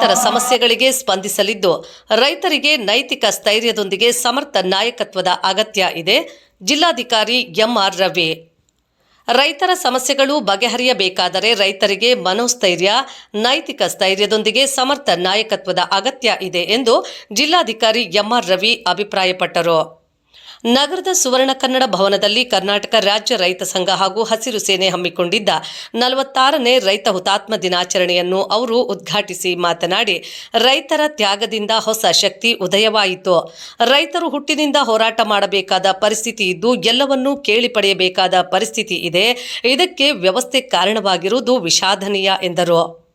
ರೈತರ ಸಮಸ್ಯೆಗಳಿಗೆ ಸ್ಪಂದಿಸಲಿದ್ದು, ರೈತರಿಗೆ ನೈತಿಕ ಸ್ಥೈರ್ಯದೊಂದಿಗೆ ಸಮರ್ಥ ನಾಯಕತ್ವದ ಅಗತ್ಯ ಇದೆ, ಜಿಲ್ಲಾಧಿಕಾರಿ ಎಂಆರ್ ರವಿ. ರೈತರ ಸಮಸ್ಯೆಗಳು ಬಗೆಹರಿಯಬೇಕಾದರೆ ರೈತರಿಗೆ ಮನೋಸ್ಥೈರ್ಯ, ನೈತಿಕ ಸ್ಥೈರ್ಯದೊಂದಿಗೆ ಸಮರ್ಥ ನಾಯಕತ್ವದ ಅಗತ್ಯ ಇದೆ ಎಂದು ಜಿಲ್ಲಾಧಿಕಾರಿ ಎಂಆರ್ ರವಿ ಅಭಿಪ್ರಾಯಪಟ್ಟರು. ನಗರದ ಸುವರ್ಣ ಕನ್ನಡ ಭವನದಲ್ಲಿ ಕರ್ನಾಟಕ ರಾಜ್ಯ ರೈತ ಸಂಘ ಹಾಗೂ ಹಸಿರು ಸೇನೆ ಹಮ್ಮಿಕೊಂಡಿದ್ದ ನಲವತ್ತಾರನೇ ರೈತ ಹುತಾತ್ಮ ದಿನಾಚರಣೆಯನ್ನು ಅವರು ಉದ್ಘಾಟಿಸಿ ಮಾತನಾಡಿ, ರೈತರ ತ್ಯಾಗದಿಂದ ಹೊಸ ಶಕ್ತಿ ಉದಯವಾಯಿತು. ರೈತರು ಹುಟ್ಟಿನಿಂದ ಹೋರಾಟ ಮಾಡಬೇಕಾದ ಪರಿಸ್ಥಿತಿ ಇದ್ದು, ಎಲ್ಲವನ್ನೂ ಕೇಳಿ ಪಡೆಯಬೇಕಾದ ಪರಿಸ್ಥಿತಿ ಇದೆ. ಇದಕ್ಕೆ ವ್ಯವಸ್ಥೆ ಕಾರಣವಾಗಿರುವುದು ವಿಷಾದನೀಯ, ಎಂದರು.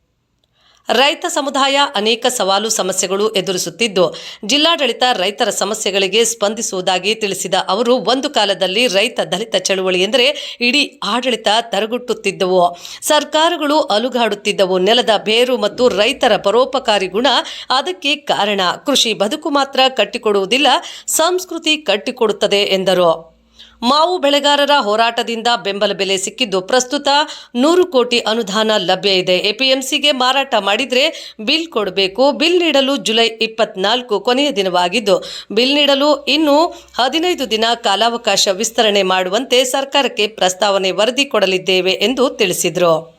ರೈತ ಸಮುದಾಯ ಅನೇಕ ಸವಾಲು ಸಮಸ್ಯೆಗಳು ಎದುರಿಸುತ್ತಿದ್ದು, ಜಿಲ್ಲಾಡಳಿತ ರೈತರ ಸಮಸ್ಯೆಗಳಿಗೆ ಸ್ಪಂದಿಸುವುದಾಗಿ ತಿಳಿಸಿದ ಅವರು, ಒಂದು ಕಾಲದಲ್ಲಿ ರೈತ ದಲಿತ ಚಳುವಳಿ ಎಂದರೆ ಇಡೀ ಆಡಳಿತ ತರಗುಟ್ಟುತ್ತಿದ್ದವು. ಸರ್ಕಾರಗಳು ಅಲುಗಾಡುತ್ತಿದ್ದವು. ನೆಲದ ಬೇರು ಮತ್ತು ರೈತರ ಪರೋಪಕಾರಿ ಗುಣ ಅದಕ್ಕೆ ಕಾರಣ. ಕೃಷಿ ಬದುಕು ಮಾತ್ರ ಕಟ್ಟಿಕೊಡುವುದಿಲ್ಲ, ಸಂಸ್ಕೃತಿ ಕಟ್ಟಿಕೊಡುತ್ತದೆ ಎಂದರು. ಮಾವು ಬೆಳೆಗಾರರ ಹೋರಾಟದಿಂದ ಬೆಂಬಲ ಬೆಲೆ ಸಿಕ್ಕಿದ್ದು ಪ್ರಸ್ತುತ ನೂರು ಕೋಟಿ ಅನುದಾನ ಲಭ್ಯ ಇದೆ. ಎಪಿಎಂಸಿಗೆ ಮಾರಾಟ ಮಾಡಿದರೆ ಬಿಲ್ ಕೊಡಬೇಕು. ಬಿಲ್ ನೀಡಲು ಜುಲೈ ಇಪ್ಪತ್ನಾಲ್ಕು ಕೊನೆಯ ದಿನವಾಗಿದ್ದು, ಬಿಲ್ ನೀಡಲು ಇನ್ನು ಹದಿನೈದು ದಿನ ಕಾಲಾವಕಾಶ ವಿಸ್ತರಣೆ ಮಾಡುವಂತೆ ಸರ್ಕಾರಕ್ಕೆ ಪ್ರಸ್ತಾವನೆ ವರದಿ ಕೊಡಲಿದ್ದೇವೆ ಎಂದು ತಿಳಿಸಿದರು.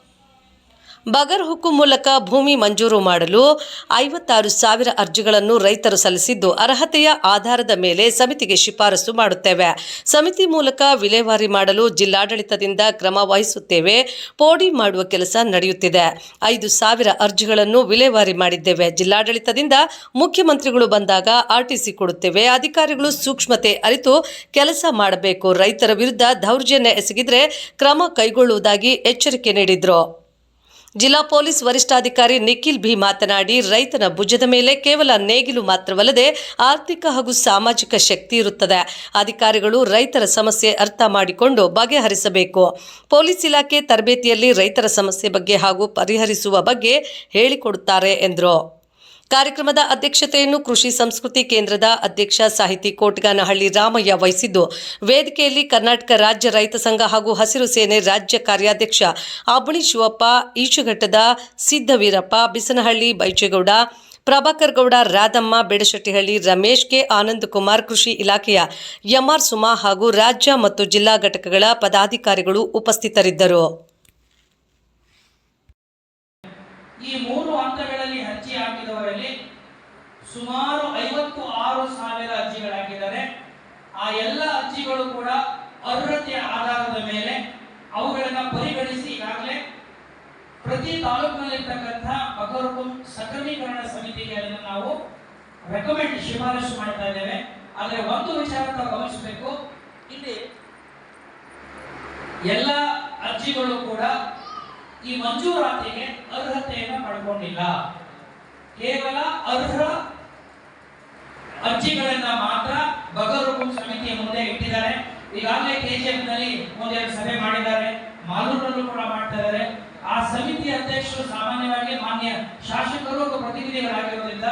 ಬಗರ್ ಹುಕ್ಕು ಮೂಲಕ ಭೂಮಿ ಮಂಜೂರು ಮಾಡಲು ಐವತ್ತಾರು ಸಾವಿರ ಅರ್ಜಿಗಳನ್ನು ರೈತರು ಸಲ್ಲಿಸಿದ್ದು, ಅರ್ಹತೆಯ ಆಧಾರದ ಮೇಲೆ ಸಮಿತಿಗೆ ಶಿಫಾರಸು ಮಾಡುತ್ತೇವೆ. ಸಮಿತಿ ಮೂಲಕ ವಿಲೇವಾರಿ ಮಾಡಲು ಜಿಲ್ಲಾಡಳಿತದಿಂದ ಕ್ರಮ ವಹಿಸುತ್ತೇವೆ. ಪೋಡಿ ಮಾಡುವ ಕೆಲಸ ನಡೆಯುತ್ತಿದೆ. ಐದು ಸಾವಿರ ಅರ್ಜಿಗಳನ್ನು ವಿಲೇವಾರಿ ಮಾಡಿದ್ದೇವೆ. ಜಿಲ್ಲಾಡಳಿತದಿಂದ ಮುಖ್ಯಮಂತ್ರಿಗಳು ಬಂದಾಗ ಆರ್ಟಿಸಿ ಕೊಡುತ್ತೇವೆ. ಅಧಿಕಾರಿಗಳು ಸೂಕ್ಷ್ಮತೆ ಅರಿತು ಕೆಲಸ ಮಾಡಬೇಕು. ರೈತರ ವಿರುದ್ಧ ದೌರ್ಜನ್ಯ ಎಸಗಿದ್ರೆ ಕ್ರಮ ಕೈಗೊಳ್ಳುವುದಾಗಿ ಎಚ್ಚರಿಕೆ ನೀಡಿದ್ರು. ಜಿಲ್ಲಾ ಪೊಲೀಸ್ ವರಿಷ್ಠಾಧಿಕಾರಿ ನಿಖಿಲ್ ಬಿ ಮಾತನಾಡಿ, ರೈತನ ಭುಜದ ಮೇಲೆ ಕೇವಲ ನೇಗಿಲು ಮಾತ್ರವಲ್ಲದೆ ಆರ್ಥಿಕ ಹಾಗೂ ಸಾಮಾಜಿಕ ಶಕ್ತಿ ಇರುತ್ತದೆ. ಅಧಿಕಾರಿಗಳು ರೈತರ ಸಮಸ್ಯೆ ಅರ್ಥ ಮಾಡಿಕೊಂಡು ಬಗೆಹರಿಸಬೇಕು. ಪೊಲೀಸ್ ಇಲಾಖೆ ತರಬೇತಿಯಲ್ಲಿ ರೈತರ ಸಮಸ್ಯೆ ಬಗ್ಗೆ ಹಾಗೂ ಪರಿಹರಿಸುವ ಬಗ್ಗೆ ಹೇಳಿಕೊಡುತ್ತಾರೆ, ಎಂದರು. ಕಾರ್ಯಕ್ರಮದ ಅಧ್ಯಕ್ಷತೆಯನ್ನು ಕೃಷಿ ಸಂಸ್ಕೃತಿ ಕೇಂದ್ರದ ಅಧ್ಯಕ್ಷ ಸಾಹಿತಿ ಕೋಟ್ಗಾನಹಳ್ಳಿ ರಾಮಯ್ಯ ವಹಿಸಿದ್ದು, ವೇದಿಕೆಯಲ್ಲಿ ಕರ್ನಾಟಕ ರಾಜ್ಯ ರೈತ ಸಂಘ ಹಾಗೂ ಹಸಿರು ಸೇನೆ ರಾಜ್ಯ ಕಾರ್ಯಾಧ್ಯಕ್ಷ ಅಬಣಿ ಶಿವಪ್ಪ, ಈಶುಘಟ್ಟದ ಸಿದ್ದವೀರಪ್ಪ ಬಿಸನಹಳ್ಳಿ ಬೈಚೇಗೌಡ, ಪ್ರಭಾಕರ್ ಗೌಡ, ರಾಧಮ್ಮ, ಬೇಡಶೆಟ್ಟಿಹಳ್ಳಿ ರಮೇಶ್ ಕೆ, ಆನಂದ್ ಕುಮಾರ್, ಕೃಷಿ ಇಲಾಖೆಯ ಎಂಆರ್ ಸುಮಾ ಹಾಗೂ ರಾಜ್ಯ ಮತ್ತು ಜಿಲ್ಲಾ ಘಟಕಗಳ ಪದಾಧಿಕಾರಿಗಳು ಉಪಸ್ಥಿತರಿದ್ದರು ಈ ಮೂರು ಹಂತಗಳಲ್ಲಿ ಅರ್ಜಿ ಹಾಕಿದವರಲ್ಲಿ ಸುಮಾರು ಐವತ್ತು ಆರು ಸಾವಿರ ಅರ್ಜಿಗಳಾಗಿದ್ದಾರೆ ಆ ಎಲ್ಲ ಅರ್ಜಿಗಳು ಕೂಡ ಅರ್ಹತೆಯ ಆಧಾರದ ಮೇಲೆ ಅವುಗಳನ್ನು ಪರಿಗಣಿಸಿ ಈಗಾಗಲೇ ಪ್ರತಿ ತಾಲೂಕಿನಲ್ಲಿರ್ತಕ್ಕಂಥ ಬಗರುಕುಂ ಸಕ್ರಮೀಕರಣ ಸಮಿತಿಗೆ ಅದನ್ನು ನಾವು ರೆಕಮೆಂಡ್ ಶಿಫಾರಸು ಮಾಡ್ತಾ ಇದ್ದೇವೆ. ಆದರೆ ಒಂದು ವಿಚಾರ ಗಮನಿಸಬೇಕು. ಇಲ್ಲಿ ಎಲ್ಲ ಅರ್ಜಿಗಳು ಕೂಡ ಈ ಮಂಜೂರಾತಿಗೆ ಅರ್ಹತೆಯನ್ನು ಪಡ್ಕೊಂಡಿಲ್ಲ. ಕೇವಲ ಅರ್ಹ ಅರ್ಜಿಗಳನ್ನ ಮಾತ್ರ ಬಗರುಕುಂ ಸಮಿತಿಯ ಮುಂದೆ ಇಟ್ಟಿದ್ದಾರೆ. ಈಗಾಗಲೇ ಕೆಜಿಎಫ್ ಒಂದೆರಡು ಸಭೆ ಮಾಡಿದ್ದಾರೆ. ಮಾಲೂರಲ್ಲೂ ಕೂಡ ಮಾಡ್ತಾ ಇದ್ದಾರೆ. ಆ ಸಮಿತಿ ಅಧ್ಯಕ್ಷರು ಸಾಮಾನ್ಯವಾಗಿ ಮಾನ್ಯ ಶಾಸಕರು ಹಾಗೂ ಪ್ರತಿನಿಧಿಗಳಾಗಿರೋದ್ರಿಂದ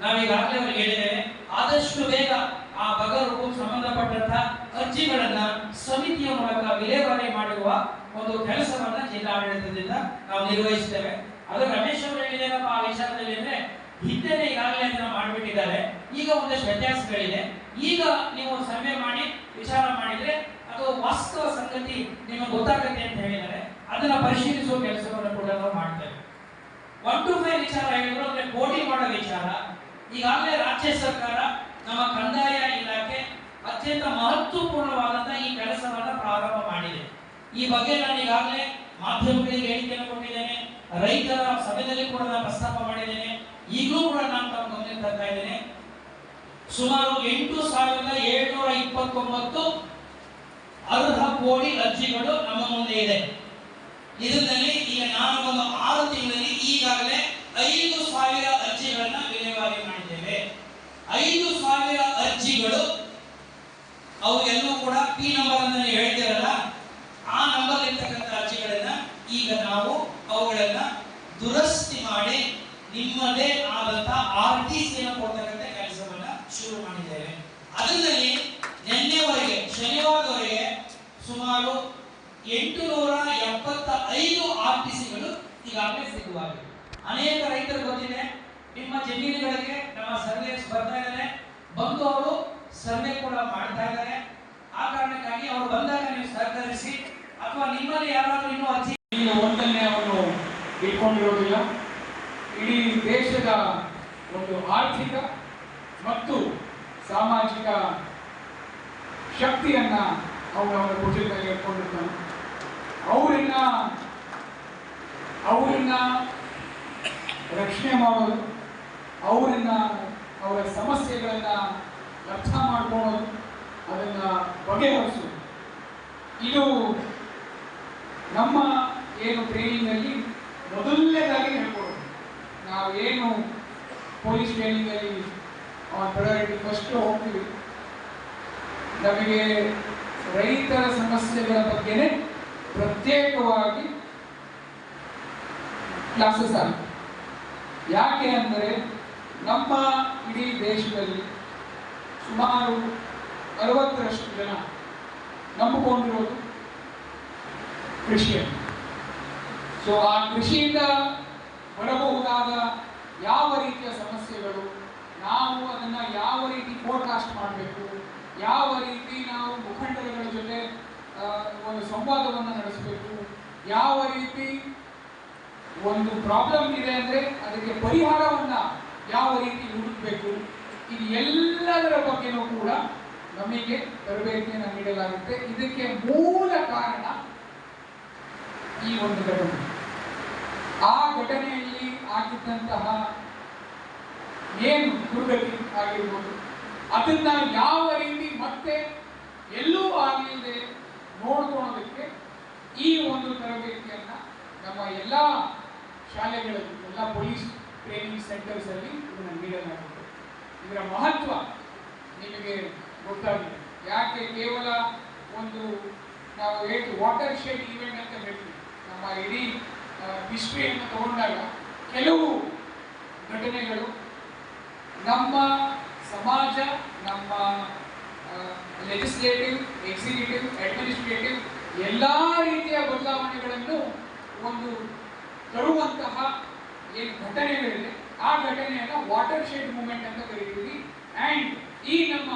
ನಾವು ಈಗಾಗಲೇ ಅವರಿಗೆ ಹೇಳಿದ್ದೇವೆ. ಆದಷ್ಟು ಬೇಗ ಆ ಬಗರುಕು ಸಂಬಂಧಪಟ್ಟಂತ ಅರ್ಜಿಗಳನ್ನ ಸಮಿತಿಯ ಮೂಲಕ ವಿಲೇವಾರಿ ಮಾಡುವ ಒಂದು ಕೆಲಸವನ್ನ ಜಿಲ್ಲಾಡಳಿತದಿಂದ ನಾವು ನಿರ್ವಹಿಸ್ತೇವೆ ಅದು ರಮೇಶ್ ಅವರು ಹೇಳಿದೇನಪ್ಪ ಆ ವಿಚಾರದಲ್ಲಿ ಅಂದ್ರೆ, ಹಿಂದೆನೆ ಈಗಾಗಲೇ ಅದನ್ನ ಮಾಡಿಬಿಟ್ಟಿದ್ದಾರೆ. ಈಗ ಒಂದಷ್ಟು ವ್ಯತ್ಯಾಸಗಳಿದೆ. ಈಗ ನೀವು ಸರ್ವೆ ಮಾಡಿ, ವಿಚಾರ ಮಾಡಿದ್ರೆ ಅದು ವಾಸ್ತವ ಸಂಗತಿ ನಿಮಗೆ ಗೊತ್ತಾಗುತ್ತೆ ಅಂತ ಹೇಳಿದರೆ ಅದನ್ನ ಪರಿಶೀಲಿಸುವ ಕೆಲಸವನ್ನು ಕೂಡ ನಾವು ಮಾಡ್ತೇವೆ. ಒನ್ ಟು ಫೈವ್ ವಿಚಾರ ಹೇಳಿದ್ರು ಅಂದ್ರೆ ಕೋಟಿ ಮಾಡೋ ವಿಚಾರ. ಈಗಾಗಲೇ ರಾಜ್ಯ ಸರ್ಕಾರ ನಮ್ಮ ಕಂದಾಯ ಇಲಾಖೆ ಅತ್ಯಂತ ಮಹತ್ವಪೂರ್ಣವಾದಂತಹ ಈ ಕೆಲಸವನ್ನು ಪ್ರಾರಂಭ ಮಾಡಿದೆ. ಈ ಬಗ್ಗೆ ನಾನು ಈಗಾಗಲೇ ಮಾಧ್ಯಮಗಳಿಗೆ ಹೇಳಿಕೆಯನ್ನು ಕೊಟ್ಟಿದ್ದೇನೆ. ರೈತರ ಸಭೆಯಲ್ಲಿ ಕೂಡ ನಾನು ಪ್ರಸ್ತಾಪ ಮಾಡಿದ್ದೇನೆ. ಈಗಲೂ ಕೂಡ ನಾನು ತಮ್ಮ ಗಮನಕ್ಕೆ ತರ್ತಾ ಇದ್ದೇನೆ. ಸುಮಾರು ಎಂಟು ಸಾವಿರದ ಏಳ್ನೂರ ಇಪ್ಪತ್ತೊಂಬತ್ತು ಅರ್ಹ ಕೋಟಿ ಅರ್ಜಿಗಳು ನಮ್ಮ ಮುಂದೆ ಇದೆ. ಇದರಲ್ಲಿ ಈಗ ನಾನು ಒಂದು ಆರು ತಿಂಗಳಲ್ಲಿ ಈಗಾಗಲೇ ಐದು ಸಾವಿರ ಅರ್ಜಿಗಳನ್ನ ವಿಲೇವಾರಿ ಮಾಡಿದ್ದೇವೆ. ಐದು ಸಾವಿರ ಅರ್ಜಿಗಳು ಅವು ಎಲ್ಲೂ ಕೂಡ ಪಿ ನಂಬರ್ ಅಂತ ಹೇಳ್ತಿರಲ್ಲ, ಆ ನಂಬರ್ ಇರ್ತಕ್ಕಂಥ ಅರ್ಜಿಗಳನ್ನ ಈಗ ನಾವು ಅವುಗಳನ್ನ ದುರಸ್ತಿ ಮಾಡಿ ನಿಮ್ಮದೇ ಆದಂತಹ ಆರ್ ಟಿ ಶುರು ಮಾಡಿದ್ದೇವೆ. ಅದರಲ್ಲಿ ನಿನ್ನೆವರೆಗೆ, ಶನಿವಾರದವರೆಗೆ ಸುಮಾರು ಎಂಟುನೂರ ಎಪ್ಪತ್ತ ಐದು ಆರ್ ಟಿ ಸಿಗಳು ಈಗಾಗಲೇ ಸಿದ್ಧವಾಗಿವೆ. ಅನೇಕ ರೈತರು ಗೊತ್ತಿದೆ ನಿಮ್ಮ ಜಮೀನುಗಳಿಗೆ ನಮ್ಮ ಸರ್ವೆ ಬರ್ತಾ ಇದ್ದಾರೆ ಬಂದು ಅವರು ಸರ್ವೆ ಕೂಡ ಮಾಡ್ತಾ ಇದ್ದಾರೆ. ಆ ಕಾರಣಕ್ಕಾಗಿ ಅವರು ಬಂದಾಗ ನೀವು ಸಹಕರಿಸಿ ಅಥವಾ ನಿಮ್ಮಲ್ಲಿ ಯಾರಾದರೂ ಇನ್ನೂ ಅರ್ಜಿ ಒಂದನ್ನೇ ಅವರು ಇಟ್ಕೊಂಡಿರೋದಿಲ್ಲ. ಇಡೀ ದೇಶದ ಒಂದು ಆರ್ಥಿಕ ಮತ್ತು ಸಾಮಾಜಿಕ ಶಕ್ತಿಯನ್ನ ಅವರು ಅವರ ಕುಟುಂಬದಲ್ಲಿ ಇಟ್ಕೊಂಡಿರ್ತಾನೆ. ಅವರನ್ನ ಅವರನ್ನ ರಕ್ಷಣೆ ಮಾಡೋದು, ಅವರನ್ನ ಅವರ ಸಮಸ್ಯೆಗಳನ್ನ ಅರ್ಥ ಮಾಡ್ಕೊಳ್ಳೋದು, ಅದನ್ನ ಬಗೆಹರಿಸೋದು. ಇದು ನಮ್ಮ ಏನು ಟ್ರೈನಿಂಗ್ ಅಲ್ಲಿ ಮೊದಲನೇದಾಗಿ ಹೇಳ್ಕೊಡೋದು. ನಾವು ಏನು ಪೊಲೀಸ್ ಟ್ರೈನಿಂಗ್ ಅಲ್ಲಿ ಪ್ರಯಾರಿಟಿ ಫಸ್ಟ್ ಹೋಗ್ತೀವಿ. ನಮಗೆ ರೈತರ ಸಮಸ್ಯೆಗಳ ಬಗ್ಗೆನೇ ಪ್ರತ್ಯೇಕವಾಗಿ ಕ್ಲಾಸಸ್ ಆಗುತ್ತೆ. ಯಾಕೆ ಅಂದರೆ ನಮ್ಮ ಇಡೀ ದೇಶದಲ್ಲಿ ಸುಮಾರು ಅರವತ್ತರಷ್ಟು ಜನ ನಂಬಿಕೊಂಡಿರೋದು ಕೃಷಿಯನ್ನು. ಸೊ ಆ ಕೃಷಿಯಿಂದ ಬರಬಹುದಾದ ಯಾವ ರೀತಿಯ ಸಮಸ್ಯೆಗಳು ನಾವು ಅದನ್ನು ಯಾವ ರೀತಿ ಫೋರ್ಕಾಸ್ಟ್ ಮಾಡಬೇಕು? ಯಾವ ರೀತಿ ನಾವು ಮುಖಂಡರುಗಳ ಜೊತೆ ಒಂದು ಸಂವಾದವನ್ನು ನಡೆಸಬೇಕು? ಯಾವ ರೀತಿ ಒಂದು ಪ್ರಾಬ್ಲಮ್ ಇದೆ ಅಂದರೆ ಅದಕ್ಕೆ ಪರಿಹಾರವನ್ನು ಯಾವ ರೀತಿ ಹುಡುಕಬೇಕು? ಇದು ಎಲ್ಲದರ ಬಗ್ಗೆನೂ ಕೂಡ ನಮಗೆ ತರಬೇತಿಯನ್ನು ನೀಡಲಾಗುತ್ತೆ. ಇದಕ್ಕೆ ಮೂಲ ಕಾರಣ ಈ ಒಂದು ಘಟನೆ. ಆ ಘಟನೆಯಲ್ಲಿ ಆಗಿದ್ದಂತಹ ಏನು ದುರ್ಗತಿ ಆಗಿರ್ಬೋದು. ಅದನ್ನ ಯಾವ ರೀತಿ ಮತ್ತೆ ಎಲ್ಲೂ ಆಗಿಲ್ಲದೆ ನೋಡ್ಕೊಳೋದಕ್ಕೆ ಈ ಒಂದು ತರಬೇತಿಯನ್ನ ನಮ್ಮ ಎಲ್ಲ ಶಾಲೆಗಳಲ್ಲಿ ಎಲ್ಲ ಪೊಲೀಸ್ ಟ್ರೈನಿಂಗ್ ಸೆಂಟರ್ಸ್ ಅಲ್ಲಿ ಇದನ್ನ ನೀಡಲಾಗುತ್ತೆ ಇದರ ಮಹತ್ವ ನಿಮಗೆ ಗೊತ್ತಾಗಿದೆ. ಯಾಕೆ ಕೇವಲ ಒಂದು ನಾವು ಹೇಳಿ ವಾಟರ್ ಶೆಡ್ ಈವೆಂಟ್ ಅಂತ ಹೇಳ್ತೀವಿ. ನಮ್ಮ ಇಡೀ ಹಿಸ್ಟ್ರಿಯನ್ನು ತಗೊಂಡಾಗ ಕೆಲವು ಘಟನೆಗಳು ನಮ್ಮ ಸಮಾಜ, ನಮ್ಮ ಲೆಜಿಸ್ಲೇಟಿವ್ ಎಕ್ಸಿಕ್ಯೂಟಿವ್ ಅಡ್ಮಿನಿಸ್ಟ್ರೇಟಿವ್ ಎಲ್ಲ ರೀತಿಯ ಬದಲಾವಣೆಗಳನ್ನು ಒಂದು ತರುವಂತಹ ಏನು ಘಟನೆಗಳಿದೆ ಆ ಘಟನೆಯನ್ನು ವಾಟರ್ ಶೇಡ್ ಮೂಮೆಂಟ್ ಅಂತ ಕರಿತೀವಿ. ಆ್ಯಂಡ್ ಈ ನಮ್ಮ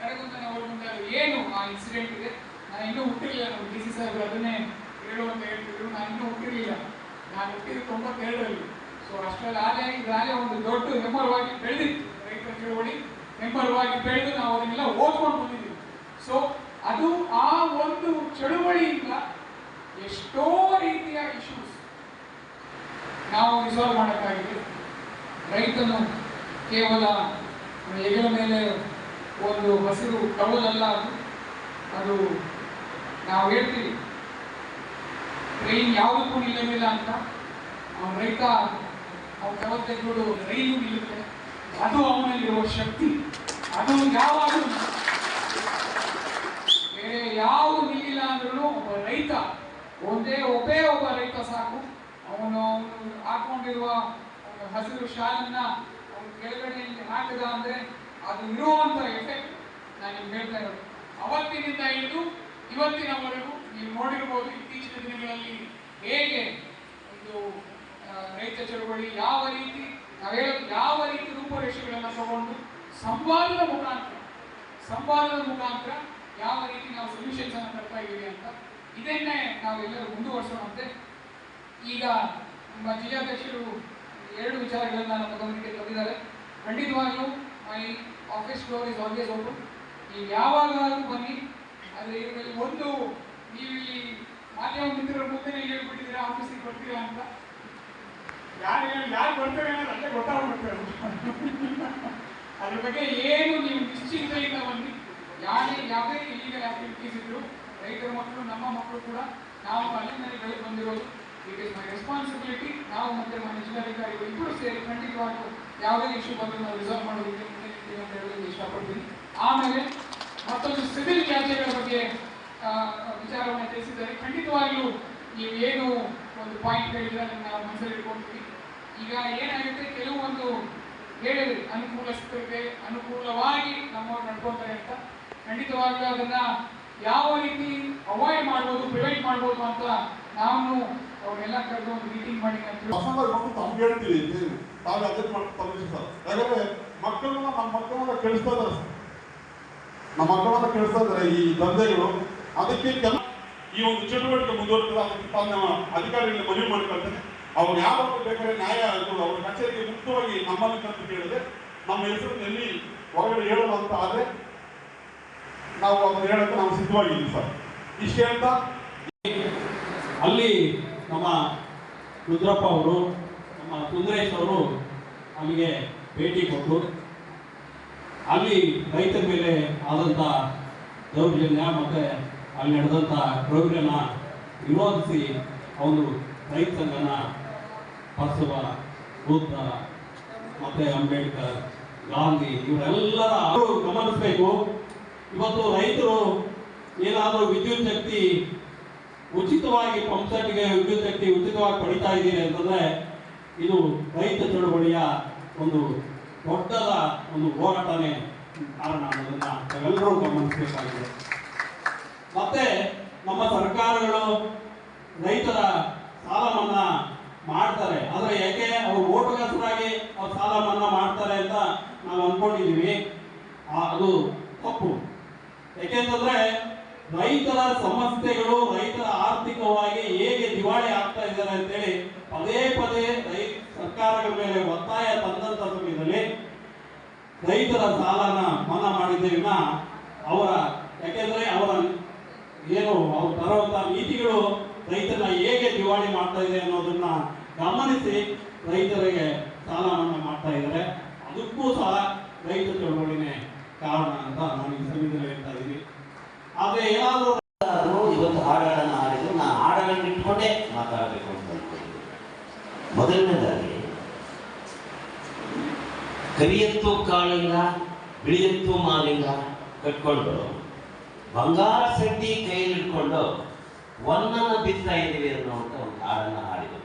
ಕರಗುಂದನ ಒಳಗೊಂಡಾಗ ಏನು ಆ ಇನ್ಸಿಡೆಂಟ್ ಇದೆ? ನಾನು ಇನ್ನೂ ಹುಟ್ಟಿರಲಿಲ್ಲ. ನಮ್ಮ ಡಿ ಸಿ ಸಾಹೇಬರು ಅದನ್ನೇ ಹೇಳು ಅಂತ ಹೇಳ್ತಿದ್ರು. ನಾನು ಇನ್ನೂ ಹುಟ್ಟಿರಲಿಲ್ಲ. ನಾನು ಹುಟ್ಟಿದ ತೊಂಬತ್ತೆರಡರಲ್ಲಿ. ಸೊ ಅಷ್ಟರಲ್ಲಿ ಆಲೆ ಇದಾಲೆ ಒಂದು ದೊಡ್ಡ ಹೆಮ್ಮರವಾಗಿ ಬೆಳೆದಿತ್ತು ರೈತರ ಚಳವಳಿ ಹೆಮ್ಮರವಾಗಿ ಬೆಳೆದು ನಾವು ಅದನ್ನೆಲ್ಲ ಓದ್ಕೊಂಡು ಬಂದಿದ್ದೀವಿ. ಸೊ ಅದು ಆ ಒಂದು ಚಳುವಳಿಯಿಂದ ಎಷ್ಟೋ ರೀತಿಯ ಇಶ್ಯೂಸ್ ನಾವು ರಿಸಾಲ್ವ್ ಮಾಡೋಕ್ಕಾಗಿದೆ. ರೈತನು ಕೇವಲ ಹೆಗಲ ಮೇಲೆ ಒಂದು ಹಸಿರು ಕವಲಲ್ಲ ಅದು. ಅದು ನಾವು ಹೇಳ್ತೀವಿ ಟ್ರೈನ್ ಯಾವುದಕ್ಕೂ ನಿಲ್ಲೋದಿಲ್ಲ ಅಂತ. ರೈತ ಟವಲ್ ತೆಗೆದು ರೈಲು ನಿಲ್ಲುತ್ತೆ, ಅದು ಅವನಲ್ಲಿರುವ ಶಕ್ತಿ. ಅದು ಯಾವಾಗಲೂ ಬೇರೆ ಯಾವ ನಿಲ್ಲಿಲ್ಲ ಅಂದ್ರೂ ಒಬ್ಬ ರೈತ, ಒಂದೇ ಒಬ್ಬೇ ಒಬ್ಬ ರೈತ ಸಾಕು. ಅವನು ಅವನು ಹಾಕೊಂಡಿರುವ ಹಸಿರು ಶಾಲನ್ನ ಅವನು ಕೆಳಗಡೆಯಲ್ಲಿ ಹಾಕಿದ ಅಂದ್ರೆ ಅದು ಇರುವಂತ ಎಫೆಕ್ಟ್ ನಾನು ನಿಮ್ಗೆ ಹೇಳ್ತಾ ಇರೋದು. ಅವತ್ತಿನಿಂದ ಹಿಡಿದು ಇವತ್ತಿನವರೆಗೂ ನೀವು ನೋಡಿರ್ಬೋದು ಇತ್ತೀಚಿನ ದಿನಗಳಲ್ಲಿ ಹೇಗೆ ಒಂದು ರೈತ ಚಳವಳಿ ಯಾವ ರೀತಿ, ನಾವು ಯಾವ ರೀತಿ ರೂಪುರೇಷೆಗಳನ್ನು ತಗೊಂಡು ಸಂವಾದದ ಮುಖಾಂತರ ಸಂವಾದದ ಮುಖಾಂತರ ಯಾವ ರೀತಿ ನಾವು ಸೊಲ್ಯೂಷನ್ಸ್ ಅನ್ನು ತರ್ತಾ ಇದ್ದೀವಿ ಅಂತ ಇದನ್ನೇ ನಾವೆಲ್ಲರೂ ಮುಂದುವರಿಸೋಣಂತೆ. ಈಗ ನಮ್ಮ ಜಿಲ್ಲಾಧ್ಯಕ್ಷರು ಎರಡು ವಿಚಾರಗಳನ್ನ ನಮ್ಮ ಗಮನಕ್ಕೆ ತಂದಿದ್ದಾರೆ. ಖಂಡಿತವಾಗಿಯೂ my office door is always open ನೀವು ಯಾವಾಗಲಾದರೂ ಬನ್ನಿ, ಆದರೆ ಇದರಲ್ಲಿ ಒಂದು ನೀವು ಇಲ್ಲಿ ಮಾಧ್ಯಮ ಮಿತ್ರರ ಮುಂದೆ ಹೇಳ್ಬಿಟ್ಟಿದ್ದೀರಾ ಆಫೀಸಿಗೆ ಬರ್ತೀರಾ ಅಂತ ಯಾರು ಬರ್ತಾರೆ ಅನ್ನೋದು ಅಲ್ಲೇ ಗೊತ್ತಾಗ್ಬಿಡುತ್ತೆ ಅದ್ರ ಬಗ್ಗೆ ಏನು ನೀವು ನಿಶ್ಚಿಂತೆಯಿಂದ ಬನ್ನಿ ಯಾರೇ ಯಾವುದೇ ಇಲ್ಲಿಗಲ್ ಆಕ್ಟಿವಿಟೀಸ್ ಇದ್ರು ರೈತರ ಮಕ್ಕಳು, ನಮ್ಮ ಮಕ್ಕಳು ಕೂಡ ನಾವು ಅಲ್ಲಿನಲ್ಲಿ ಬೆಳೆದು ಬಂದಿರೋದು. ಇಟ್ ಇಸ್ ಮೈ ರೆಸ್ಪಾನ್ಸಿಬಿಲಿಟಿ ನಾವು ಮತ್ತೆ ನಮ್ಮ ಜಿಲ್ಲಾಧಿಕಾರಿಗಳು ಇಬ್ಬರು ಸೇರಿ ಖಂಡಿತವಾಗ್ಲೂ ಯಾವುದೇ ಇಶ್ಯೂ ಬಂದರೂ ನಾವು ರಿಸಾಲ್ವ್ ಮಾಡೋದಕ್ಕೆ ಅಂತ ಹೇಳೋದಕ್ಕೆ ಇಷ್ಟಪಡ್ತೀನಿ. ಆಮೇಲೆ ಮತ್ತೊಂದು ಸಿವಿಲ್ ತ್ಯಾಜ್ಯಗಳ ಬಗ್ಗೆ ವಿಚಾರವನ್ನು ತಿಳಿಸಿದ್ದಾರೆ. ಖಂಡಿತವಾಗಿಯೂ ನೀವು ಏನು ಒಂದು ಪಾಯಿಂಟ್ ಹೇಳಿದ್ರೆ ನಾವು ಮನಸ್ಸಲ್ಲಿ ಇಟ್ಕೊಳ್ತೀವಿ ಈಗ ಏನಾಗುತ್ತೆ? ಕೆಲವೊಂದು ಹೇಳಿದ್ರಿ ಅನುಕೂಲಸ್ಥರಿಗೆ ಅನುಕೂಲವಾಗಿ ನಮ್ಮವ್ರು ನಡ್ಕೊತಾರೆ ಅಂತ. ಖಂಡಿತವಾಗ್ಲೂ ಅದನ್ನ ಯಾವ ರೀತಿ ಅವಾಯ್ಡ್ ಮಾಡ್ಬೋದು ಪ್ರಿವೆಂಟ್ ಮಾಡ್ಬೋದು ಅಂತ ನಾನು ಅವ್ರನ್ನೆಲ್ಲ ಕರೆದು ಒಂದು ಮೀಟಿಂಗ್ ಮಾಡಿ ಮಕ್ಕಳು ನಮ್ಮ ಮಕ್ಕಳನ್ನ ಕೇಳಿಸ್ತಾ ನಮ್ಮ ಮಕ್ಕಳನ್ನ ಈ ದಂಧೆಗಳು. ಅದಕ್ಕೆ ಈ ಒಂದು ಚಟುವಟಿಕೆ ಮುಂದುವರೆದ ಅಧಿಕಾರಿಗಳಿಗೆ ಮನವಿ ಮಾಡ್ಕೊಳ್ತೇನೆ. ಅವ್ರು ಯಾವಾಗ ಬೇಕಾದ್ರೆ ನ್ಯಾಯ ಅವ್ರ ಕಚೇರಿಗೆ ಮುಕ್ತವಾಗಿ ನಮ್ಮನ್ನು ಕರೆದು ಕೇಳಿದ್ರೆ ನಮ್ಮ ಹೆಸರು ಎಲ್ಲಿ ಹೊರಗಡೆ ಹೇಳೋದು ಅಂತ ಆದ್ರೆ ನಾವು ಅದನ್ನು ಹೇಳಕ್ಕೆ ನಾವು ಸಿದ್ಧವಾಗಿದ್ದೀವಿ ಸರ್. ಇಷ್ಟೇ ಅಂತ? ಅಲ್ಲಿ ನಮ್ಮ ರುದ್ರಪ್ಪ ಅವರು, ನಮ್ಮ ಸುಂದರೇಶ್ ಅವರು ಅಲ್ಲಿಗೆ ಭೇಟಿ ಕೊಟ್ಟರು. ಅಲ್ಲಿ ರೈತರ ಮೇಲೆ ಆದಂಥ ದೌರ್ಜನ್ಯ ಮತ್ತು ಅಲ್ಲಿ ನಡೆದಂಥ ಕ್ರೌರ್ಯನ ವಿರೋಧಿಸಿ ಅವರು ರೈತ ಸಂಘನ ಬಸವ, ಬುದ್ಧ ಮತ್ತೆ ಅಂಬೇಡ್ಕರ್, ಗಾಂಧಿ ಇವರೆಲ್ಲರ ಗಮನಿಸಬೇಕು. ಇವತ್ತು ರೈತರು ಏನಾದರೂ ವಿದ್ಯುತ್ ಶಕ್ತಿ ಉಚಿತವಾಗಿ ಪಂಪ್ಸೆಟ್ಗೆ ವಿದ್ಯುತ್ ಶಕ್ತಿ ಉಚಿತವಾಗಿ ಪಡಿತಾ ಇದ್ದೀರಿ ಅಂತಂದ್ರೆ ಇದು ರೈತ ಚಳುವಳಿಯ ಒಂದು ದೊಡ್ಡದ ಒಂದು ಹೋರಾಟನೇ ಕಾರಣ ಅನ್ನೋದನ್ನ ನಾವೆಲ್ಲರೂ ಗಮನಿಸಬೇಕಾಗಿದೆ. ಮತ್ತೆ ನಮ್ಮ ಸರ್ಕಾರಗಳು ರೈತರ ಸಾಲ ಮಾಡ್ತಾರೆ. ಆದರೆ ಯಾಕೆ ಅವರು ಓಟುಗಾಸರಾಗಿ ಅವ್ರು ಸಾಲ ಮನ್ನಾ ಮಾಡ್ತಾರೆ ಅಂತ ನಾವು ಅನ್ಕೊಂಡಿದೀವಿ. ಆ- ಅದು ತಪ್ಪು. ಯಾಕೆಂತಂದ್ರೆ ರೈತರ ಸಮಸ್ಯೆಗಳು ರೈತರ ಆರ್ಥಿಕವಾಗಿ ಹೇಗೆ ದಿವಾಳಿ ಆಗ್ತಾ ಇದ್ದಾರೆ ಅಂತೇಳಿ ಪದೇ ಪದೇ ರೈ ಸರ್ಕಾರಗಳ ಮೇಲೆ ಒತ್ತಾಯ ತಂದಂತ ಸಮಯದಲ್ಲಿ ರೈತರ ಸಾಲನ ಮನ್ನಾ ಮಾಡಿದ್ದೇವಿನ ಅವರ, ಯಾಕೆಂದ್ರೆ ಅವರ ಏನು, ಅವ್ರು ತರುವಂತ ನೀತಿಗಳು ರೈತನ ಹೇಗೆ ದಿವಾಳಿ ಮಾಡ್ತಾ ಇದೆ ಅನ್ನೋದನ್ನ ಗಮನಿಸಿ ರೈತರಿಗೆ ಸಾಲ ಮನ್ನಾ ಮಾಡ್ತಾ ಇದ್ದಾರೆ. ಅದಕ್ಕೂ ಸಹ ರೈತ ಚಳವಳಿನೇ ಕಾರಣ ಅಂತ ನಾನು ಈ ಸಮಯದಲ್ಲಿ ಹೇಳ್ತಾ ಇದ್ದೀನಿ. ಆದ್ರೆ ಏನಾದರೂ ಇವತ್ತು ಹಾಡುಗಳನ್ನು ಹಾಡಿದ್ರು. ನಾನು ಹಾಡುಗಳನ್ನು ಇಟ್ಕೊಂಡೇ ಮಾತಾಡಬೇಕು ಅಂತ ಮೊದಲನೇದಾಗಿ, ಕರಿಯತ್ತು ಕಾಳಿಂಗ ಬಿಳಿಯತ್ತು ಮಾಲಿಂಗ ಕಟ್ಕೊಂಡು ಬಂಗಾರ ಸಡ್ಡಿ ಕೈಯಲ್ಲಿ ಇಟ್ಕೊಂಡು ಒಂದನ್ನು ಬಿತ್ತಾ ಇದ್ದೀವಿ ಅನ್ನುವಂಥ ಒಂದು ಹಾಡನ್ನು ಹಾಡಿದ್ರು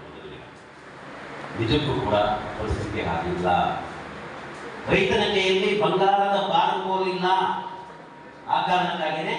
ನಿಜಕ್ಕೂ ಕೂಡ ಪರಿಸ್ಥಿತಿ ಆಗಿಲ್ಲ ರೈತನ ಕೈಯಲ್ಲಿ ಬಂಗಾರದ ಬಾರ್ಕೋಲ್ ಇಲ್ಲ ಆ ಕಾರಣಕ್ಕಾಗಿಯೇ